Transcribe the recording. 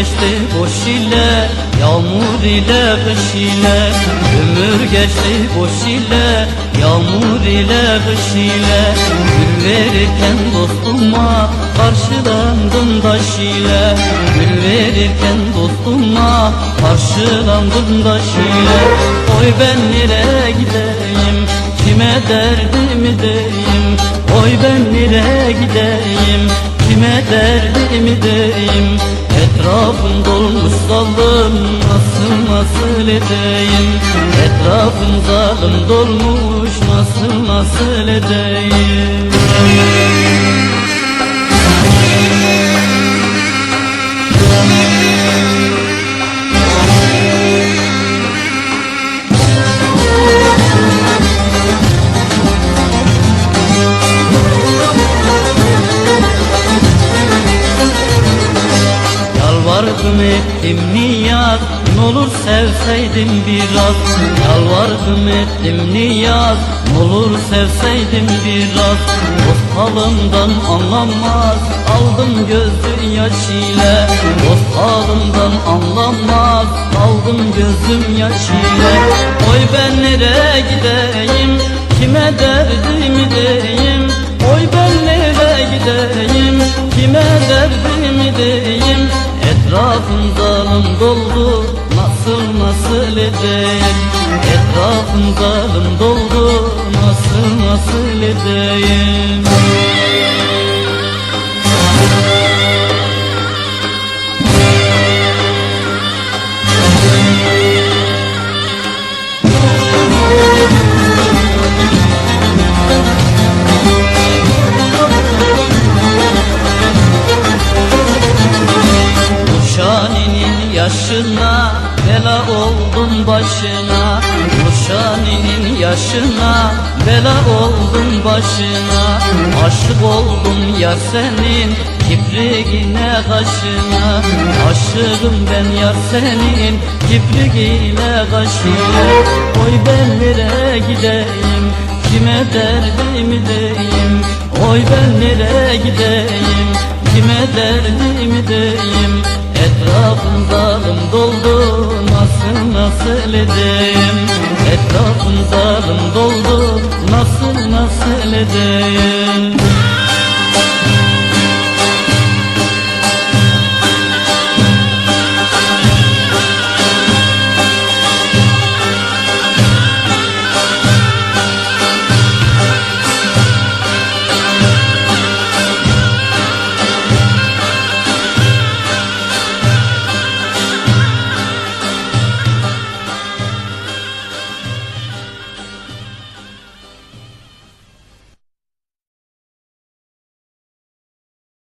geçti boş ile Yağmur ile kış ile. Ömür geçti boş ile Yağmur ile kış ile. Gül verirken dostuma Karşılandım taş ile. Gül verirken dostuma Karşılandım taş ile. Oy ben nereye gideyim Kime derdimi deyim Oy ben nereye gideyim Kime derdimi deyim Etrafım dolmuş zalim Nasıl nasıl edeyim? Etrafım zalim dolmuş Nasıl nasıl edeyim Yalvardım ettim niyaz. N'olur sevseydim biraz. Yalvardım ettim niyaz. N'olur sevseydim biraz. Dost halımdan anlamaz. Aldım gözü yaş ile Dost halımdan anlamaz. Aldım gözüm yaş ile Oy ben nereye gideyim? Kime derdimi deyim edeyim Etrafım zalim doldu Nasıl nasıl edeyim? Yaşına başına Nuşani'nin yaşına. Bela oldum başına Aşık oldum yar senin kibriğine kaşına. Aşığım ben yar senin kibriğine kaşına. Oy ben nereye gideyim kime derdimi deyim? Oy ben nereye gideyim kime derdimi deyim? Etrafım zalim doldu nasıl edeyim? Etrafım zalim doldu nasıl nasıl edeyim